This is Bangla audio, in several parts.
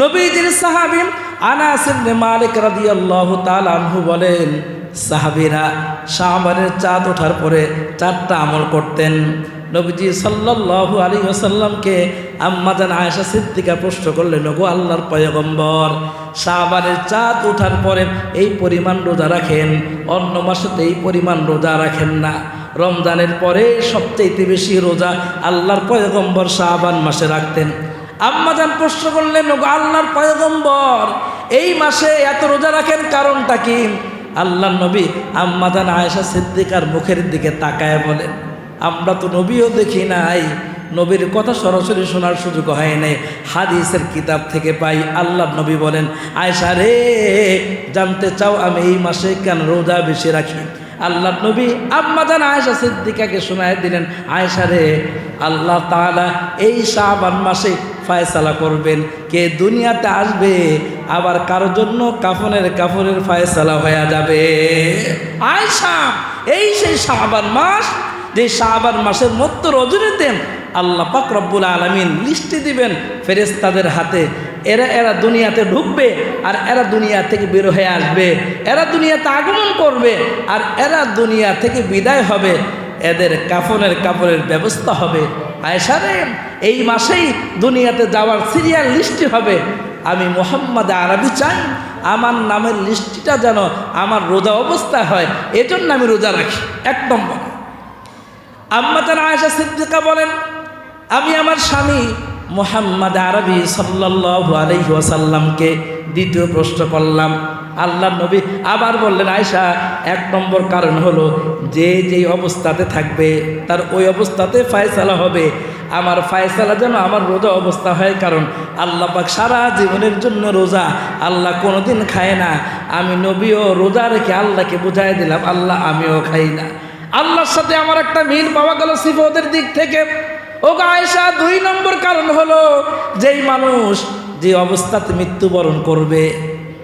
নবীজির সাহাবি আনাস ইবনে মালিক রাদিয়াল্লাহু তাআলা আনহু বলেন, সাহাবীরা শাবানের চাঁদ ওঠার পরে চারটা আমল করতেন। নবীজি সাল্লাল্লাহু আলাইহি ওয়াসাল্লামকে আম্মাজান আয়েশা সিদ্দিকা প্রশ্ন করলেন, ওগো আল্লাহর পয়গম্বর, শাবানের চাঁদ ওঠার পরে এই পরিমাণ রোজা রাখেন, অন্য মাসেতে এই পরিমাণ রোজা রাখেন না। রমজানের পরে সবচেয়ে বেশি রোজা আল্লাহর পয়গম্বর শাবান মাসে রাখতেন। আম্মাজান প্রশ্ন করলেন আল্লাহর পয়গম্বর, এই মাসে এত রোজা রাখেন কারণটা কি? আল্লাহ নবী আম্মাজান আয়েশা সিদ্দিকার মুখের দিকে তাকায় বলেন, আমরা তো নবীও দেখি নাই, নবীর কথা সরাসরি শোনার সুযোগ হয় নাই। হাদিসের কিতাব থেকে পাই আল্লাহ নবী বলেন আয়সা রে, জানতে চাও আমি এই মাসে কেন রোজা বেশি রাখি? আল্লাহ নবী আম্মা আম্মাজান আয়েশা সিদ্দিকাকে শোনায় দিলেন, আয়েশা রে, আল্লাহ তাআলা এই শাবান মাসে ফায়সালা করবেন, কে দুনিয়াতে আসবে, আবার কারও জন্য কাফনের কাফনের ফায়সালা হয়ে যাবে। আয়সা এই সেই শাবান মাস, যে শাবান মাসের মধ্য রজনীতে আল্লাহ পাক রব্বুল আলমিন লিস্টি দিবেন ফেরেস্তাদের হাতে এরা এরা দুনিয়াতে ঢুকবে আর এরা দুনিয়া থেকে বের হয়ে আসবে। এরা দুনিয়াতে আগমন করবে আর এরা দুনিয়া থেকে বিদায় হবে। এদের কাফনের কাপড়ের ব্যবস্থা হবে। আয়সারে এই মাসেই দুনিয়াতে যাওয়ার সিরিয়াল লিস্টি হবে। আমি মোহাম্মদ আরবি চাই, আমার নামের লিস্টিটা যেন আমার রোজা অবস্থায় হয়, এজন্য আমি রোজা রাখি। এক নম্বর। আম্মা তার আয়েশা সিদ্দিকা বলেন, আমি আমার স্বামী মোহাম্মদ আরবি সাল্লাল্লাহু আলাইহি ওয়াসাল্লামকে দ্বিতীয় প্রশ্ন করলাম। আল্লাহ নবী আবার বললেন আয়সা এক নম্বর কারণ হলো যে যেই অবস্থাতে থাকবে, তার ওই অবস্থাতে ফায়সালা হবে। আমার ফায়সালা যেন আমার রোজা অবস্থা হয়, কারণ আল্লাহ পাক সারা জীবনের জন্য রোজা, আল্লাহ কোনোদিন খায় না। আমি নবীও রোজা রেখে আল্লাহকে বুঝাই দিলাম, আল্লাহ আমিও খাই না। আল্লাহর সাথে আমার একটা মিল পাওয়া গেল সিফতের দিক থেকে। ও আয়েশা, দুই নম্বর কারণ হলো যেই মানুষ যে অবস্থাতে মৃত্যুবরণ করবে,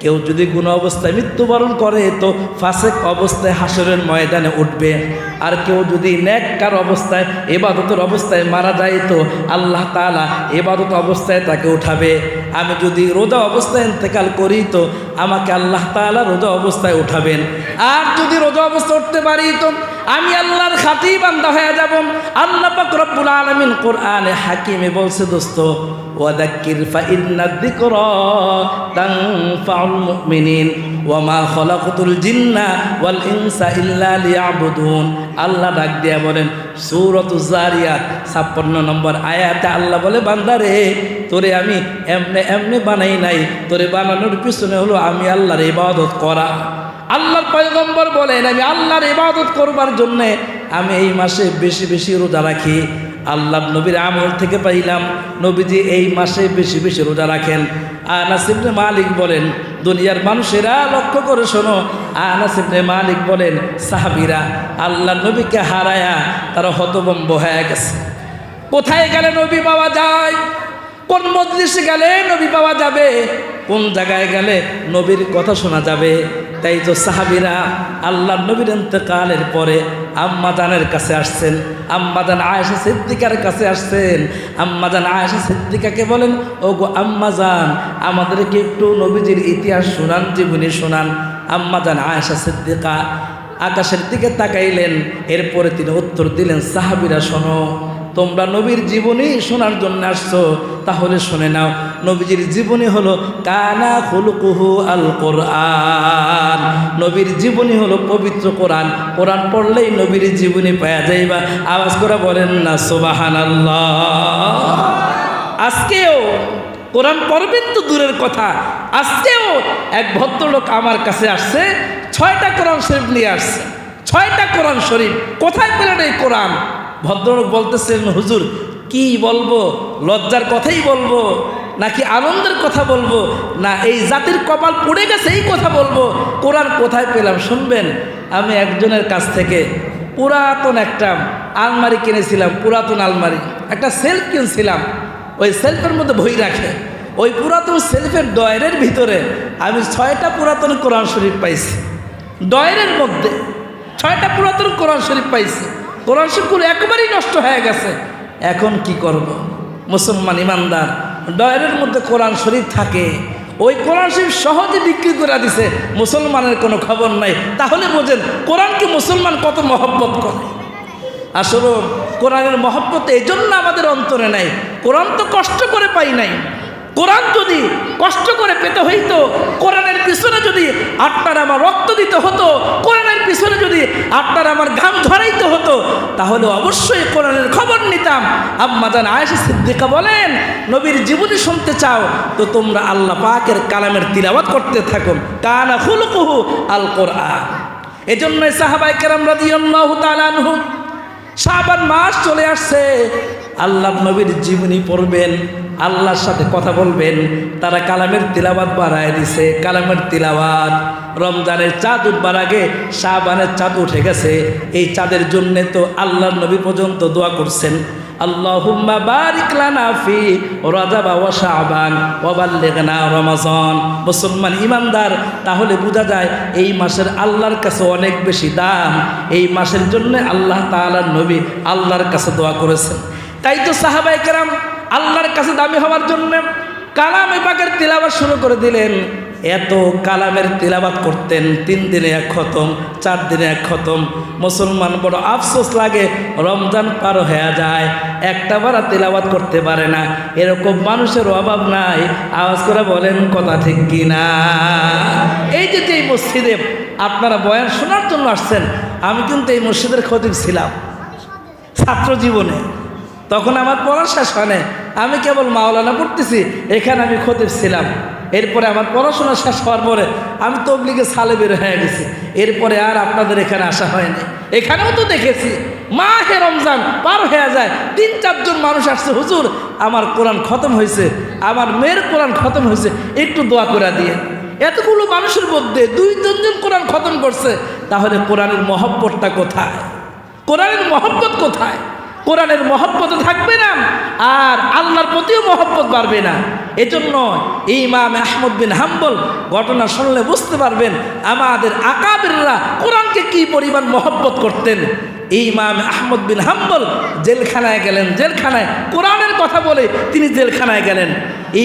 কেউ যদি কোনো অবস্থায় মৃত্যুবরণ করে তো ফাসেক অবস্থায় হাসরের ময়দানে উঠবে। আর কেউ যদি ন্যাককার অবস্থায়, এবাদতের অবস্থায় মারা যায় তো আল্লাহ তালা এবাদত অবস্থায় তাকে উঠাবে। আমি যদি রোজা অবস্থায় ইন্তেকাল করি তো আমাকে আল্লাহ তালা রোজা অবস্থায় উঠাবেন। আর যদি রোজা অবস্থায় উঠতে পারি তো আমি আল্লাহর খাতি বান্দা হয়ে যাব। আল্লাহ পাক আলামিন কোরআনে হাকিমে বলছে, দোস্ত আল্লাহ ডাক দিয়া বলেন সূরাতুজ জারিয়াত 56 নম্বর আয়াতে আল্লাহ বলে বান্দারে তোরে আমি এমনে এমনে বানাই নাই, তোরে বানানোর পিছনে হলো আমি আল্লাহর ইবাদত করা। আল্লাহর পয়গম্বর বলেন, আমি আল্লাহর ইবাদত করবার জন্যে আমি এই মাসে বেশি বেশি রোজা রাখি। আল্লাহ নবীর আমল থেকে পাইলাম, নবীজি এই মাসে বেশি বেশি রোজা রাখেন। আনাসিবনে মালিক বলেন, দুনিয়ার মানুষেরা লক্ষ্য করে শোনো। আনাসিবনে মালিক বলেন, সাহাবিরা, আল্লাহ নবীকে হারায়া তারা হতবম্ব হয়ে গেছে। কোথায় গেলে নবী পাওয়া যায়? কোন মজলিসে গেলে নবী পাওয়া যাবে? কোন জায়গায় গেলে নবীর কথা শোনা যাবে? তাই তো সাহাবিরা আল্লাহ নবীর ইন্তকালের পরে আম্মাদানের কাছে আসছেন। আম্মাদান আয়েশা সিদ্দিকার কাছে আসছেন। আম্মাদান আয়েশা সিদ্দিকাকে বলেন ও গো আম্মাজান, আমাদেরকে একটু নবীজির ইতিহাস শোনান, জীবনী শোনান। আম্মাদান আয়েশা সিদ্দিকা আকাশের দিকে তাকাইলেন। এরপরে তিনি উত্তর দিলেন, সাহাবিরা, শোনো তোমরা নবীর জীবনী শোনার জন্য আসছো, তাহলে শুনে নাও। নবীজির জীবনী হলো, কানা খুলকুহু আল কোরআন। নবীর জীবনী হলো, পবিত্র কোরআন। কোরআন পড়লেই নবীর জীবনী পাওয়া যাইবা। আওয়াজ করে বলেন না সোবাহান আজকেও কোরআন পড়বেন তো দূরের কথা। আজকেও এক ভদ্রলোক আমার কাছে আসছে, ছয়টা কোরআন শরীফ নিয়ে আসছে। ছয়টা কোরআন শরীফ। কোথায় পেলেন এই কোরআন? ভদ্রলোক বলতেছেন হুজুর, কি বলব? লজ্জার কথাই বলব? নাকি আনন্দের কথা বলব? না, এই জাতির কপাল পড়ে গেছে, এই কথা বলব? কোরআন কোথায় পেলাম? শুনবেন? আমি একজনের কাছ থেকে পুরাতন একটা আলমারি কিনেছিলাম, পুরাতন আলমারি। একটা সেলফ কিনছিলাম। ওই সেলফের মধ্যে বই রাখে। ওই পুরাতন সেলফের ডয়ের ভিতরে আমি ছয়টা পুরাতন কোরআন শরীফ পাইছি। ডয়ের মধ্যে ছয়টা পুরাতন কোরআন শরীফ পাইছি। কোরআন শরীফগুলো একবারই নষ্ট হয়ে গেছে। এখন কি করব? মুসলমান ইমানদার, ডয়ারের মধ্যে কোরআন শরীফ থাকে। ওই কোরআন শরীফ সহজে বিক্রি করে দিছে, মুসলমানের কোনো খবর নাই। তাহলে বোঝেন কোরআনকে মুসলমান কত মহব্বত করে? আসলে কোরআনের মহব্বত এই জন্য আমাদের অন্তরে নাই। কোরআন তো কষ্ট করে পাই নাই। কোরআন যদি কষ্ট করে পেতে হইতো, কোরআনের পিছনে যদি আপনার আমার রক্ত দিতে হতো, কোরআনের পিছনে যদি আপনার আমার ঘাম ঝরাইতে হতো, তাহলে অবশ্যই কোরআনের খবর নিতাম। আম্মাজান আয়েশা সিদ্দিকা বলেন, নবীর জীবনী শুনতে চাও, তো তোমরা আল্লাহ পাকের কালামের তিলাওয়াত করতে থাকো। কানা খুলকুহু আল কোরআন। এজন্যই সাহাবাই কেরাম রাদিয়াল্লাহু তাআলা শাবান মাস চলে আসছে আল্লাহ নবীর জীবনী পড়বেন, আল্লাহর সাথে কথা বলবেন, তারা কালামের তিলাবাত বাড়ায় দিছে, কালামের তিলাবাত রমজানের চাঁদ উঠবার আগে শাহবানের চাঁদ উঠে গেছে, এই চাঁদের জন্যে তো আল্লাহর নবী পর্যন্ত দোয়া করছেন। মুসলমান ইমানদার, তাহলে বোঝা যায় এই মাসের আল্লাহর কাছে অনেক বেশি দাম। এই মাসের জন্য আল্লাহ তাআলার নবী আল্লাহর কাছে দোয়া করেছেন। তাই তো সাহাবায়ে কেরাম আল্লাহর কাছে দামি হওয়ার জন্য কালামে পাকের তিলাবাত শুরু করে দিলেন। এত কালামের তিলাবাত করতেন, তিন দিনে এক খতম, চার দিনে এক খতম। মুসলমান বড় আফসোস লাগে, রমজান পার হয়ে যায়, একটা বারা তিলাবাত করতে পারে না। এরকম মানুষের অভাব নাই। আওয়াজ করে বলেন, কথা ঠিক কি না? এই যে যে এই মসজিদে আপনারা বয়ান শোনার জন্য আসছেন, আমি কিন্তু এই মসজিদের খতিব ছিলাম। ছাত্র জীবনে। তখন আমার পড়া শেষ হয় নাই। আমি কেবল মাওলানা পড়তেছি, এখানে আমি খতিব ছিলাম। এরপরে আমার পড়াশোনা শেষ হওয়ার পরে আমি তবলিগে সালে বের হয়ে গেছি। এরপরে আর আপনাদের এখানে আসা হয়নি। এখানেও তো দেখেছি মা হে রমজান পার হয়ে যায়, তিন, চারজন মানুষ আসছে, হুজুর, আমার কোরআন খতম হয়েছে, আমার মেয়ের কোরআন খতম হয়েছে, একটু দোয়া করে দিয়ে। এতগুলো মানুষের মধ্যে দুই, তিনজন কোরআন খতম করছে, তাহলে কোরআনের মহব্বতটা কোথায়? কোরআনের মহব্বত কোথায়? কোরআনের মহব্বত থাকবে না আর আল্লাহর প্রতিও মহব্বত বাড়বে না। এজন্য ইমাম আহমদ বিন হাম্বল ঘটনা শুনলে বুঝতে পারবেন আমাদের আকাবেররা কোরআনকে কি পরিমাণ মহব্বত করতেন। ইমাম আহমদ বিন হাম্বল জেলখানায় গেলেন, জেলখানায় কোরআনের কথা বলে তিনি জেলখানায় গেলেন।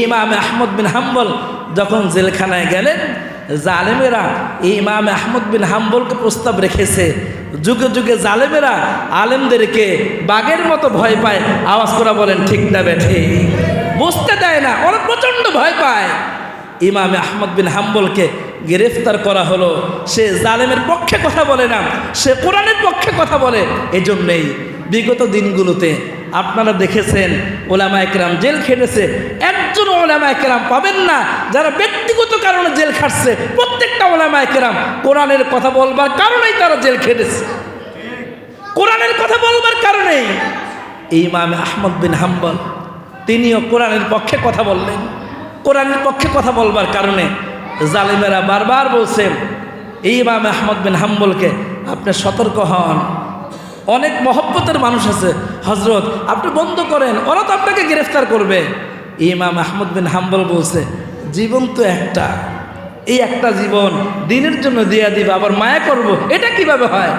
ইমাম আহমদ বিন হাম্বল যখন জেলখানায় গেলেন জালেমেরা ইমাম আহমদ বিন হাম্বলকে প্রস্তাব রেখেছে। যুগে যুগে জালেমেরা আলেমদেরকে বাঘের মতো ভয় পায়। আওয়াজ করা বলেন, ঠিক না বেঠে। বুঝতে দেয় না, ওরা প্রচণ্ড ভয় পায়। ইমামে আহমদ বিন হাম্বলকে গ্রেফতার করা হলো। সে জালেমের পক্ষে কথা বলে না, সে কোরআনের পক্ষে কথা বলে। এজন্যেই বিগত দিনগুলোতে আপনারা দেখেছেন ওলামা একরাম জেল খেটেছে একজন ওলামা একরাম পাবেন না। যারা ব্যক্তিগত কারণে জেল খাটছে, প্রত্যেকটা ওলামা একরাম কোরআনের কথা বলবার কারণেই তারা জেল খেটেছে। কোরআনের কথা বলবার কারণেই। ইমাম আহমদ বিন হাম্বল, তিনিও কোরআনের পক্ষে কথা বললেন। কোরআনের পক্ষে কথা বলবার কারণে জালিমেরা বারবার বলছেন এই ইমাম আহমদ বিন হাম্বলকে আপনি সতর্ক হন। অনেক মহব্বতের মানুষ আছে। হজরত আপনি বন্ধ করেন, ওরা তো আপনাকে গ্রেফতার করবে। ইমাম আহমদ বিন হাম্বল বলছে, জীবন তো একটা। এই একটা জীবন দিনের জন্য দিয়া দিব, আবার মায়া করব, এটা কীভাবে হয়?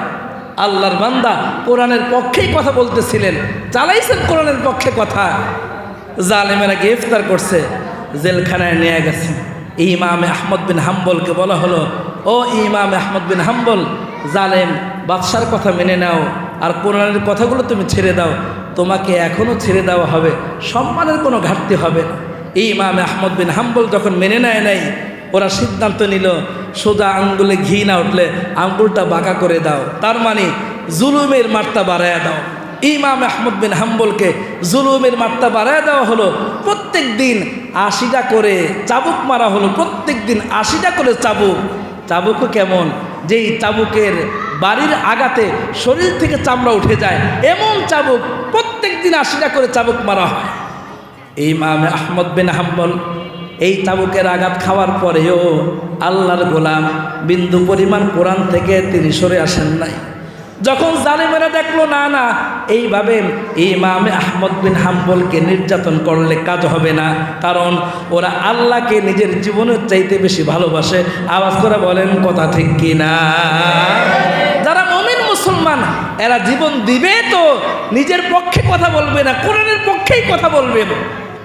আল্লাহর বান্দা কোরআনের পক্ষেই কথা বলতেছিলেন, চালাইছেন কোরআনের পক্ষে কথা। জালেমেরা গ্রেফতার করছে, জেলখানায় নিয়ে গেছে। ইমাম আহমদ বিন হাম্বলকে বলা হলো, ও ইমাম আহমদ বিন হাম্বল, জালেম, বাদশার কথা মেনে নাও, আর কোরআনের কথাগুলো তুমি ছেড়ে দাও। তোমাকে এখনও ছেড়ে দেওয়া হবে, সম্মানের কোনো ঘাটতি হবে না। এই ইমাম আহমদ বিন হাম্বল যখন মেনে নেয় নাই, ওরা সিদ্ধান্ত নিল, সোজা আঙ্গুলে ঘি না উঠলে আঙ্গুলটা বাঁকা করে দাও। তার মানে জুলুমের মাত্রা বাড়ায় দাও। ইমাম আহমদ বিন হাম্বলকে জুলুমের মাত্রা বাড়ায় দেওয়া হলো, প্রত্যেক দিন আশিটা করে চাবুক মারা হলো, প্রত্যেক দিন আশিটা করে চাবুক। চাবুকও কেমন? যেই চাবুকের বাড়ির আগাতে শরীর থেকে চামড়া উঠে যায়। এমন চাবুক প্রত্যেক দিন আশিটা করে চাবুক মারা হয়। এই মামে আহমদ বিন হাম্বল এই চাবুকের আঘাত খাওয়ার পরেও আল্লাহর গোলাম বিন্দু পরিমাণ কোরআন থেকে তিনি সরে আসেন নাই। যখন জালেমেরা দেখল, না না, এইভাবে ইমামে আহমদ বিন হাম্বলকে নির্যাতন করলে কাজ হবে না। কারণ ওরা আল্লাহকে নিজের জীবনের চাইতে বেশি ভালোবাসে। আওয়াজ করে বলেন, কথা ঠিক কি না? যারা মমিন মুসলমান, এরা জীবন দিবে তো, নিজের পক্ষে কথা বলবে না, কোরআনের পক্ষেই কথা বলবে।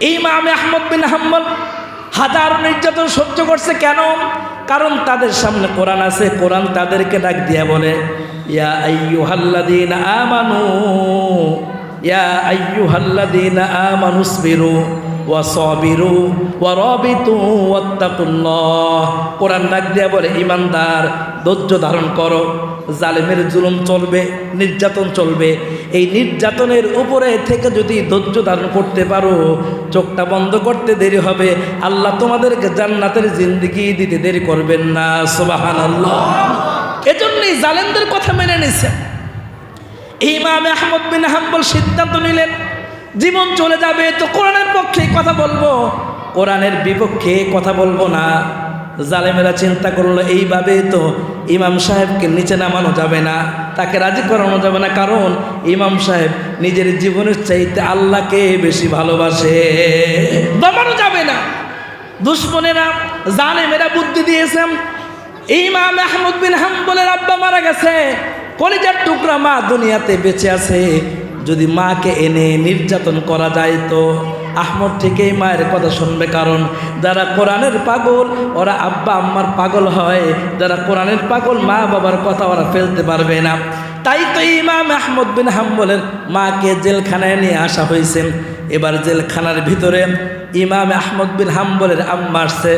ইমামে আহমদ বিন হাম্বল হাজার নির্যাতন সহ্য করছে কেন? কারণ তাদের সামনে কোরআন আছে, কোরআন তাদেরকে ডাক দিয়ে বলে। ইয়া আইয়ুহাল্লাযীনা আমানু, ইয়া আইয়ুহাল্লাযীনা আমানু সবিরু ওয়া সাবিরু ওয়া রাবিতু ওয়াত্তাকুল্লাহ। কোরআন ডাক দিয়ে বলে, ইমানদার, ধৈর্য ধারণ করো, জালেমের জুলুম চলবে, নির্যাতন চলবে। এই নির্যাতনের উপরে থেকে যদি ধৈর্য ধারণ করতে পারো, চোখটা বন্ধ করতে দেরি হবে। আল্লাহ তোমাদেরকে জান্নাতের জিন্দিগি দিতে দেরি করবেন না সুবাহান আল্লাহ এজন্যই জালেমদের কথা মেনে নিছে। ইমাম আহমদ বিন হাম্বল সিদ্ধান্ত নিলেন, জীবন চলে যাবে, তো কোরআনের পক্ষে কথা বলব। কোরআনের বিপক্ষে কথা বলব না। জালেমেরা চিন্তা করল, এইভাবে তো ইমাম সাহেবকে নিচে নামানো যাবে না, তাকে রাজি করানো যাবে না, কারণ ইমাম সাহেব নিজের জীবনের চাইতে আল্লাহকে বেশি ভালোবাসে। দমানো যাবে না। দুশ্মনেরা, জালেমেরা বুদ্ধি দিয়েছেন ইমাম আহমদ বিন হাম্বলের আব্বা মারা গেছে। কলিজার টুকরা মা দুনিয়াতে বেঁচে আছে। যদি মাকে এনে নির্যাতন করা যায় তো আহমদ থেকেই মায়ের কথা শুনবে, কারণ যারা কোরআনের পাগল, ওরা আব্বা আম্মার পাগল হয়। যারা কোরআনের পাগল, মা বাবার কথা ওরা ফেলতে পারবে না। তাই তো ইমাম আহমদ বিন হাম্বলের মাকে জেলখানায় নিয়ে আসা হয়েছে। এবার জেলখানার ভিতরে ইমাম আহমদ বিন হাম্বলের আম্মা আসছে।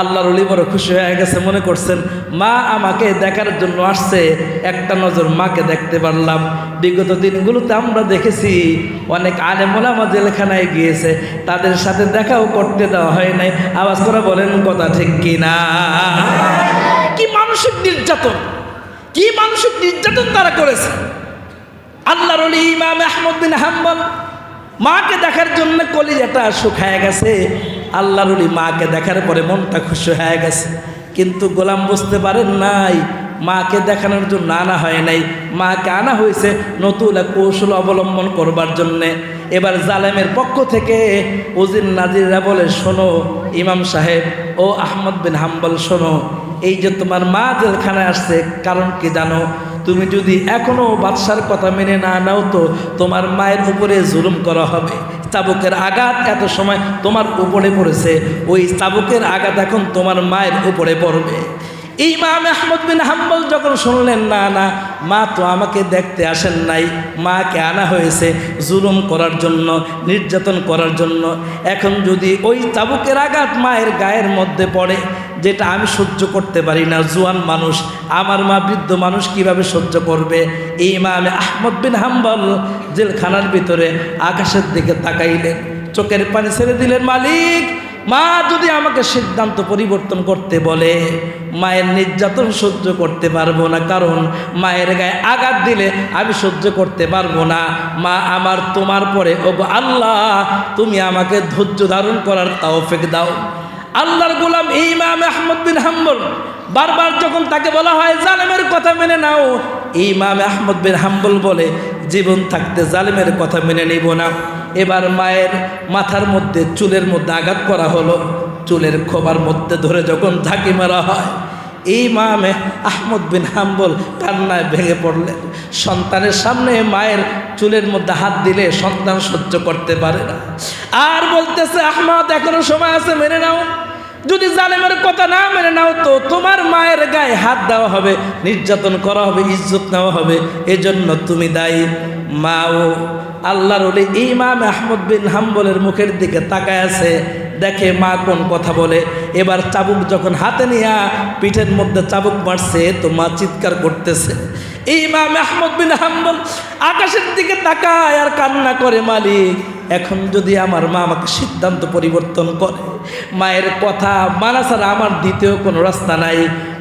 আল্লাহর অলি বড় খুশি হয়ে গেছে, মনে করছেন, মা আমাকে দেখার জন্য আসছে, একটা নজর মাকে দেখতে পারলাম। বিগত দিনগুলোতে আমরা দেখেছি, অনেক আলেমোলামা জেলখানায় গিয়েছে, তাদের সাথে দেখাও করতে দেওয়া হয় নাই। আওয়াজ করে বলেন, কথা ঠিক কি না কি মানসিক নির্যাতন? কি মানসিক নির্যাতন তারা করেছে? আল্লাহর অলি ইমাম আহমদ বিন হাম্বল মাকে দেখার জন্য কলিজাটা শুকায় গেছে। আল্লাহর মাকে দেখার পরে মনটা খুশি হয়ে গেছে। কিন্তু গোলাম বুঝতে পারেন নাই, মাকে দেখানোর জন্য আনা হয় নাই। মাকে আনা হয়েছে নতুন কৌশল অবলম্বন করবার জন্যে। এবার জালেমের পক্ষ থেকে উজির নাজিরা বলে, শোনো ইমাম সাহেব, ও আহমদ বিন হাম্বল, শোনো। এই যে তোমার মা জেলখানায় আসছে, কারণ কি জানো? তুমি যদি এখনও বাদশার কথা মেনে না নাও তো তোমার মায়ের উপরে জুলুম করা হবে। চাবুকের আঘাত এত সময় তোমার উপরে পড়েছে। ওই চাবুকের আঘাত এখন তোমার মায়ের উপরে পড়বে। ইমাম আহমদ বিন হাম্বল যখন শুনলেন, না না, মা তো আমাকে দেখতে আসেন নাই, মাকে আনা হয়েছে জুলুম করার জন্য, নির্যাতন করার জন্য। এখন যদি ওই চাবুকের আঘাত মায়ের গায়ের মধ্যে পড়ে, যেটা আমি সহ্য করতে পারি না, জুয়ান মানুষ, আমার মা বৃদ্ধ মানুষ কীভাবে সহ্য করবে? এই ইমামে আহমদ বিন হাম্বল জেলখানার ভিতরে আকাশের দিকে তাকাইলেন, চোখের পানি ছেড়ে দিলেন, মালিক মা যদি আমাকে সিদ্ধান্ত পরিবর্তন করতে বলে, মায়ের নির্যাতন সহ্য করতে পারব না, কারণ মায়ের গায়ে আঘাত দিলে আমি সহ্য করতে পারব না। মা আমার তোমার পরে ও আল্লাহ, তুমি আমাকে ধৈর্য ধারণ করার তাওফেক দাও। আল্লাহর গোলাম ইমাম আহমদ বিন হাম্বল বারবার যখন তাকে বলা হয়, জালেমের কথা মেনে নাও। ইমাম আহমদ বিন হাম্বল বলে জীবন থাকতে জালেমের কথা মেনে নিব না। এবার মায়ের মাথার মধ্যে, চুলের মধ্যে আঘাত করা হলো। চুলের খোবার মধ্যে ধরে যখন ঝাঁকি মারা হয়, এই মামে আহমদ বিন হাম্বল কান্নায় ভেঙে পড়লেন। সন্তানের সামনে মায়ের চুলের মধ্যে হাত দিলে সন্তান সহ্য করতে পারে না। আর বলতেছে, আহমদ, এখনও সময় আছে, মেনে নাও। যদি জালেমের কথা না মেনে নাও তো তোমার মায়ের গায়ে হাত দেওয়া হবে, নির্যাতন করা হবে, ইজ্জত নেওয়া হবে, এজন্য তুমি দায়ী। মা ও আল্লাহর ওলি ইমাম আহমদ বিন হাম্বলের মুখের দিকে তাকায় আছে, দেখে মা কোন কথা বলে। এবার চাবুক যখন হাতে নিয়া পিঠের মধ্যে চাবুক মারছে তো মা চিৎকার করতেছে। ইমাম আহমদ বিন হাম্বল আকাশের দিকে তাকায় আর কান্না করে, মালিক এখন যদি আমার মা আমাকে সিদ্ধান্ত পরিবর্তন করে, মায়ের কথা মানা ছাড়া আমার দ্বিতীয় কোনো রাস্তা নাই।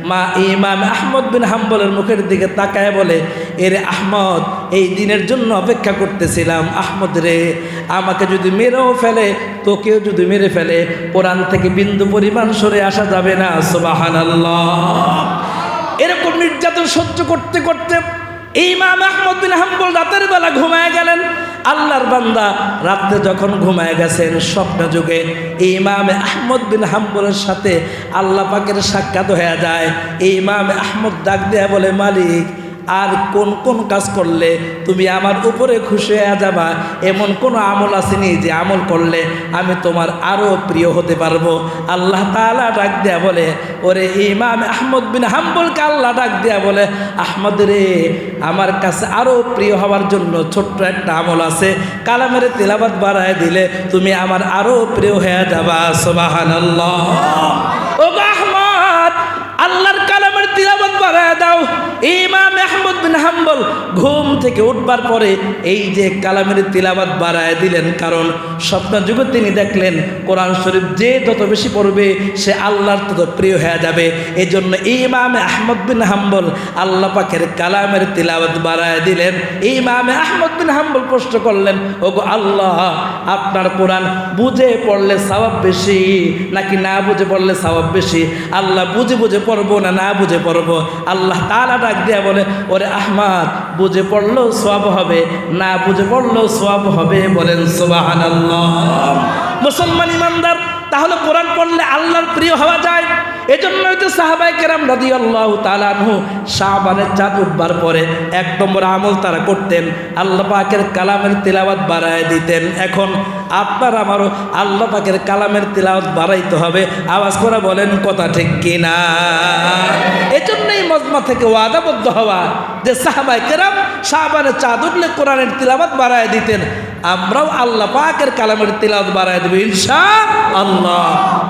মা ইমাম আহমদ বিন হাম্বলের মুখের দিকে তাকায় বলে, এরে আহমদ, এই দিনের জন্য অপেক্ষা করতেছিলাম। আহমদ রে, আমাকে যদি মেরেও ফেলে, তোকেও যদি মেরে ফেলে, কোরআন থেকে বিন্দু পরিমাণ সরে আসা যাবে না। সুবাহান এরকম নির্যাতন সহ্য করতে করতে ইমাম আহমদ বিন হাম্বল রাতের বেলা ঘুমায় গেলেন। আল্লাহর বান্দা রাত্রে যখন ঘুমায় গেছেন, স্বপ্ন যুগে ইমাম আহমদ বিন হাম্বলের সাথে আল্লাহ পাকের সাক্ষাৎ হয়ে যায়। ইমাম আহমদ ডাক দেয়া বলে, মালিক আর কোন কোন কাজ করলে তুমি আমার উপরে খুশি হয়ে যাবা? এমন কোনো আমল আসেনি যে আমল করলে আমি তোমার আরও প্রিয় হতে পারব। আল্লাহ তাআলা ডাক দেয়া বলে, ওরে ইমাম আহমদ বিন হাম্বলকে আল্লাহ ডাক দেয়া বলে, আহমদ রে, আমার কাছে আরও প্রিয় হওয়ার জন্য ছোট্ট একটা আমল আছে। কালামের তেলাবাত বাড়ায় দিলে তুমি আমার আরও প্রিয় হয়ে যাবা। সোবাহান ও গো আহমদ, আল্লাহর দাও ইমাম আহমদ বিন হাম্বল ঘুম থেকে উঠবার পরে এই যে কালামের তিলাবাত বাড়ায় দিলেন, কারণ স্বপ্ন যুগে তিনি দেখলেন, কোরআন শরীফ যে যত বেশি পড়বে, সে আল্লাহর তত প্রিয় হয়ে যাবে। এই জন্য ইমাম আহমদ বিন হাম্বল আল্লাহ পাকের কালামের তিলাবাত বাড়ায় দিলেন। ইমাম আহমদ বিন হাম্বল প্রশ্ন করলেন, ওগো আল্লাহ, আপনার কোরআন বুঝে পড়লে সওয়াব বেশি নাকি না বুঝে পড়লে সওয়াব বেশি? আল্লাহ বুঝে বুঝে পড়ব না না বুঝে পড়ব? আল্লাহ তালা ডাক দিয়া বলে, ওরে আহমাদ, বুঝে পড়লেও সব হবে, না বুঝে পড়লেও সব হবে? বলেন সোবাহান মুসলমান ইমানদার, তাহলে কোরআন পড়লে আল্লাহর প্রিয় হওয়া যায়। এজন্যই তো সাহাবাই কেরাম রাজি আল্লাহ তালানহু শাহবানের চাঁদ উঠবার পরে এক নম্বর আমল তারা করতেন, আল্লাহ পাকের কালামের তিলাওয়াত বাড়ায় দিতেন। এখন আপনার আমারও আল্লাহ পাকের কালামের তিলাওয়াত বাড়াইতে হবে। আওয়াজ করে বলেন, কথা ঠিক কিনা? এজন্যই মজমা থেকে ওয়াদাবদ্ধ হওয়া যে সাহাবাই কেরাম শাহবানের চাঁদ উঠলে কোরআনের তিলাওয়াত বাড়ায় দিতেন আমরাও আল্লাহ পাকের কালামের তিলাওয়াত বাড়ায় দেবো ইনশা আল্লাহ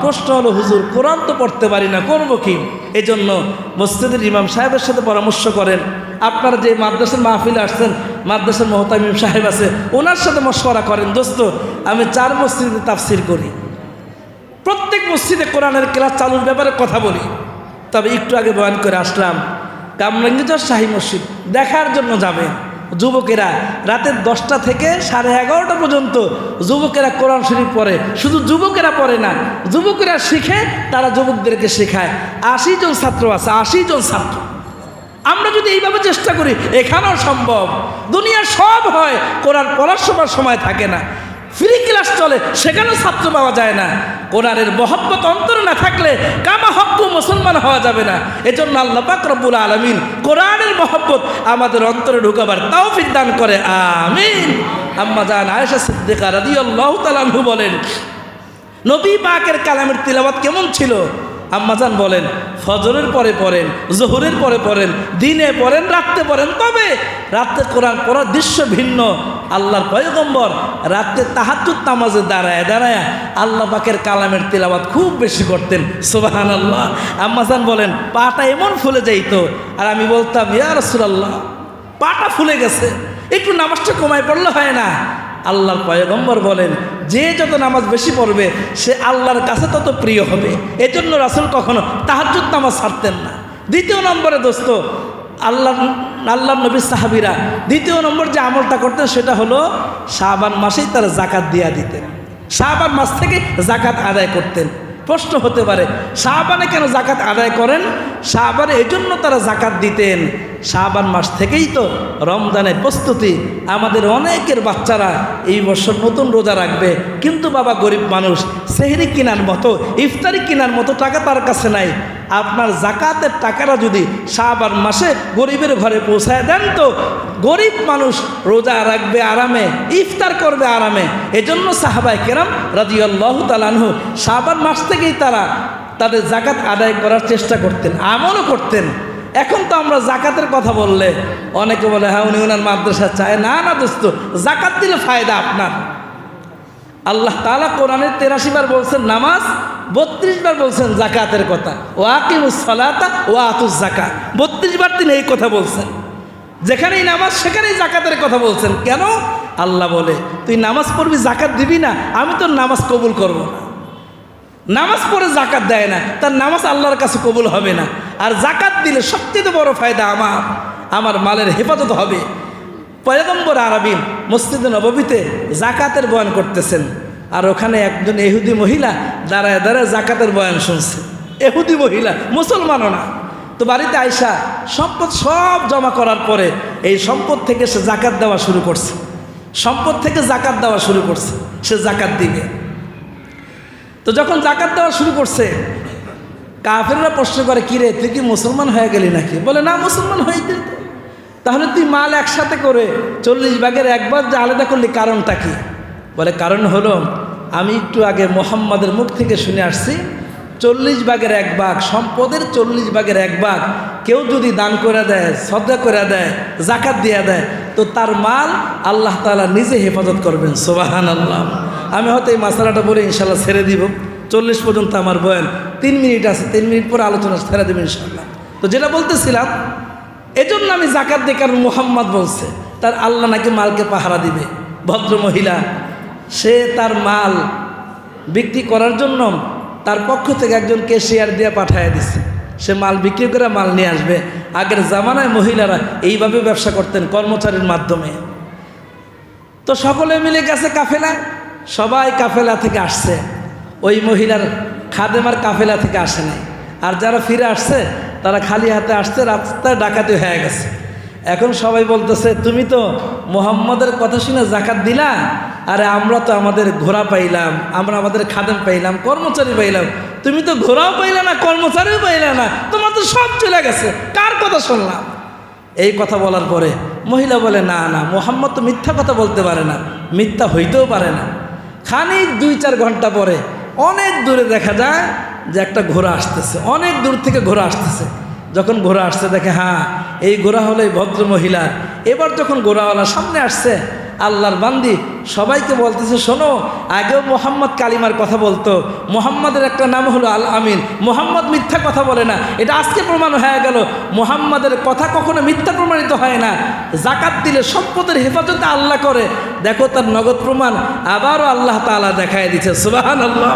প্রশ্ন হলো, হুজুর, কোরআন তো পড়তে পারি না, করব কি? এই জন্য মসজিদের ইমাম সাহেবের সাথে পরামর্শ করেন। আপনারা যে মাদ্রাসার মাহফিলে আসছেন, মাদ্রাসার মহতামিম সাহেব আছে, ওনার সাথে মশওয়ারা করেন, দোস্ত, আমি চার মসজিদে তাফসির করি। প্রত্যেক মসজিদে কোরআনের ক্লাস চালুর ব্যাপারে কথা বলি। তবে একটু আগে বয়ান করে আসলাম কামরাঙ্গিজর শাহী মসজিদ, দেখার জন্য যাবেন। যুবকেরা রাতের দশটা থেকে সাড়ে এগারোটা পর্যন্ত যুবকেরা কোরআন শরীফ পড়ে। শুধু যুবকেরা পড়ে না, যুবকেরা শিখে, তারা যুবকদেরকে শেখায়। আশি জন ছাত্র আছে, আশি জন ছাত্র। আমরা যদি এইভাবে চেষ্টা করি, এখানেও সম্ভব। দুনিয়া সব হয়, কোরআন পড়ার সময় সময় থাকে না। ফ্রি ক্লাস চলে, সেখানেও ছাত্র পাওয়া যায় না। কোরআনের মহব্বত অন্তরে না থাকলে কামা হক্কু মুসলমান হওয়া যাবে না। এজন্য আল্লাহ পাক রব্বুল আলমিন কোরআনের মহব্বত আমাদের অন্তরে ঢুকাবার তাও দান করে, আমিন। আম্মা জান আয়েশা সিদ্দিকা রাদিয়াল্লাহু তাআলা বলেন, নবী পাকের কালামের তিলাওয়াত কেমন ছিল? আম্মাজান বলেন, ফজরের পরে পড়েন, জোহরের পরে পড়েন, দিনে পড়েন, রাত্রে পড়েন, তবে রাত্রে কোরআন পড়ার দৃশ্য ভিন্ন। আল্লাহর পয়গম্বর রাত্রে তাহাতুর তামাজে দাঁড়ায় দাঁড়ায় আল্লাহ পাকের কালামের তিলাবাত খুব বেশি করতেন। সোবাহান আল্লাহ আম্মাজান বলেন, পাটা এমন ফুলে যাইত, আর আমি বলতাম, ইয়া রসুলাল্লাহ, পাটা ফুলে গেছে, একটু নামাজটা কমায় পড়লে হয় না। আল্লাহর পয়গম্বর বলেন, যে যত নামাজ বেশি পড়বে, সে আল্লাহর কাছে তত প্রিয় হবে। এজন্য রাসুল কখনো তাহাজুদ নামাজ ছাড়তেন না। দ্বিতীয় নম্বরে দোস্ত আল্লাহ আল্লাহ নবী সাহাবিরা, দ্বিতীয় নম্বর যে আমলটা করতেন সেটা হলো শাহবান মাসেই তারা জাকাত দিয়া দিতেন। শাহবান মাস থেকে জাকাত আদায় করতেন। প্রশ্ন হতে পারে শাহবানে কেন জাকাত আদায় করেন? শাহবানে এই জন্য তারা জাকাত দিতেন। শাহবান মাস থেকেই তো রমজানের প্রস্তুতি। আমাদের অনেকের বাচ্চারা এই বছর নতুন রোজা রাখবে। কিন্তু বাবা গরিব মানুষ, সেহরি কেনার মতো, ইফতারি কেনার মতো টাকা তার কাছে নাই। আপনার জাকাতের টাকাটা যদি শাহবান মাসে গরিবের ঘরে পৌঁছায় দেন তো, গরিব মানুষ রোজা রাখবে আরামে, ইফতার করবে আরামে। এজন্য সাহাবাই কেরাম রাজিউল্লাহ তালানহু শাহবান মাস থেকেই তারা তাদের জাকাত আদায় করার চেষ্টা করতেন, আমলও করতেন। এখন তো আমরা জাকাতের কথা বললে অনেকে বলে হ্যাঁ উনি ওনার মাদ্রাসা চায়। না না দোস্ত, জাকাত দিলে ফায়দা আপনার। আল্লাহ তালা কোরআনের তেরাশি বার বলছেন, নামাজ বত্রিশ বার বলছেন জাকাতের কথা। ও আকিমুসলাতা ও আতুস জাকাত বত্রিশ বার তিনি এই কথা বলছেন। যেখানেই নামাজ, সেখানেই জাকাতের কথা বলছেন। কেন? আল্লাহ বলে, তুই নামাজ পড়বি, জাকাত দিবি না, আমি তোর নামাজ কবুল করব না। নামাজ পড়ে জাকাত দেয় না, তার নামাজ আল্লাহর কাছে কবুল হবে না। আর জাকাত দিলে সবচেয়ে বড় ফায়দা আমার। আমার মালের হেফাজত হবে। পয়গম্বর আরবিন মসজিদ নববীতে জাকাতের বয়ান করতেছেন। আর ওখানে একজন এহুদি মহিলা দাঁড়ায় দাঁড়ায় জাকাতের বয়ান শুনছে। এহুদি মহিলা, মুসলমানও না। তো বাড়িতে আইসা সম্পদ সব জমা করার পরে এই সম্পদ থেকে সে জাকাত দেওয়া শুরু করছে। সম্পদ থেকে জাকাত দেওয়া শুরু করছে। সে জাকাত দিবে। তো যখন জাকাত দেওয়া শুরু করছে কাফেররা প্রশ্ন করে কিরে তুই কি মুসলমান হয়ে গেলি নাকি? বলে, না, মুসলমান গেলি তাহলে তুই মাল একসাথে করে চল্লিশ ভাগের একবার যে আলাদা করলি, কারণটা কি? বলে, কারণ হলো, আমি একটু আগে মোহাম্মদের মুখ থেকে শুনে আসছি, চল্লিশ ভাগের এক ভাগ, সম্পদের চল্লিশ ভাগের এক ভাগ, কেউ যদি দান করে দেয় শ্রদ্ধা করে দেয় জাকাত দিয়ে দেয়, তো তার মাল আল্লাহ তাআলা নিজে হেফাজত করবেন সোবাহান আল্লাহ আমি হয়তো এই মশালাটা বলে ইনশাল্লাহ ছেড়ে দিব। চল্লিশ পর্যন্ত আমার বয়ান, তিন মিনিট আছে, তিন মিনিট পরে আলোচনা ছেড়ে দেবো ইনশাল্লাহ তো যেটা বলতেছিলাম, এজন্য আমি জাকাত দিয়ে কারণ মুহাম্মদ বলছে, তার আল্লাহ নাকি মালকে পাহারা দিবে, ভদ্র মহিলা। সে তার মাল বিক্রি করার জন্য তার পক্ষ থেকে একজনকে শেয়ার দিয়ে পাঠিয়ে দিছে। সে মাল বিক্রি করে মাল নিয়ে আসবে। আগের জামানায় মহিলারা এইভাবে ব্যবসা করতেন কর্মচারীর মাধ্যমে। তো সকলে মিলে গেছে কাফেলা, সবাই কাফেলা থেকে আসছে। ওই মহিলার খাদেমার কাফেলা থেকে আসে নাই। আর যারা ফিরে আসছে, তারা খালি হাতে আসছে, রাস্তায় ডাকাতি হয়ে গেছে। এখন সবাই বলতেছে, তুমি তো মোহাম্মদের কথা শুনে জাকাত দিলা, আরে আমরা তো আমাদের ঘোড়া পাইলাম, আমরা আমাদের খাদেম পাইলাম, কর্মচারী পাইলাম। তুমি তো ঘোড়াও পাইলে না, কর্মচারীও পাইলা না, তোমার তো সব চলে গেছে, কার কথা শুনলাম? এই কথা বলার পরে মহিলা বলে, না না, মোহাম্মদ তো মিথ্যা কথা বলতে পারে না, মিথ্যা হইতেও পারে না। খানিক দুই চার ঘণ্টা পরে অনেক দূরে দেখা যায় যে একটা ঘোড়া আসতেছে। অনেক দূর থেকে ঘোড়া আসতেছে। যখন ঘোড়া আসছে দেখে হ্যাঁ এই ঘোড়া হলো এই ভদ্র মহিলার এবার যখন ঘোড়াওয়ালা সামনে আসছে আল্লাহর বান্দি, সবাইকে বলতেছে, শোনো, আগেও মোহাম্মদ কালিমার কথা বলতো, মোহাম্মদের একটা নাম হলো আল আমিন, মোহাম্মদ মিথ্যা কথা বলে না, এটা আজকে প্রমাণ হয়ে গেল, মোহাম্মদের কথা কখনো মিথ্যা প্রমাণিত হয় না, জাকাত দিলে সম্পদের হেফাজতে আল্লাহ করে, দেখো তার নগদ প্রমাণ, আবারও আল্লাহ তাআলা দেখায় দিচ্ছে সুবাহান আল্লাহ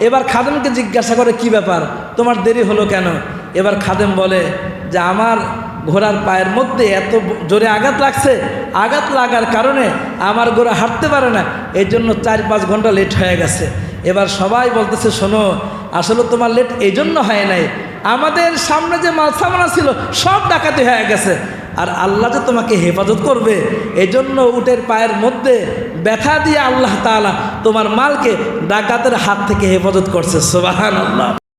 এবার খাদেমকে জিজ্ঞাসা করে, কি ব্যাপার? তোমার দেরি হলো কেন? এবার খাদেম বলে যে, আমার ঘোড়ার পায়ের মধ্যে এত জোরে আঘাত লাগছে, আঘাত লাগার কারণে আমার ঘোড়া হাঁটতে পারে না এই জন্য চার পাঁচ ঘণ্টা লেট হয়ে গেছে। এবার সবাই বলতেছে, শোনো, আসলে তোমার লেট এই জন্য হয় নাই। আমাদের সামনে যে মাল সামানা ছিল, সব ডাকাতি হয়ে গেছে। আর আল্লাহ যে তোমাকে হেফাজত করবে, এজন্য উটের পায়ের মধ্যে ব্যথা দিয়ে আল্লাহ তাআলা তোমার মালকে ডাকাতের হাত থেকে হেফাজত করছে। সোবাহান আল্লাহ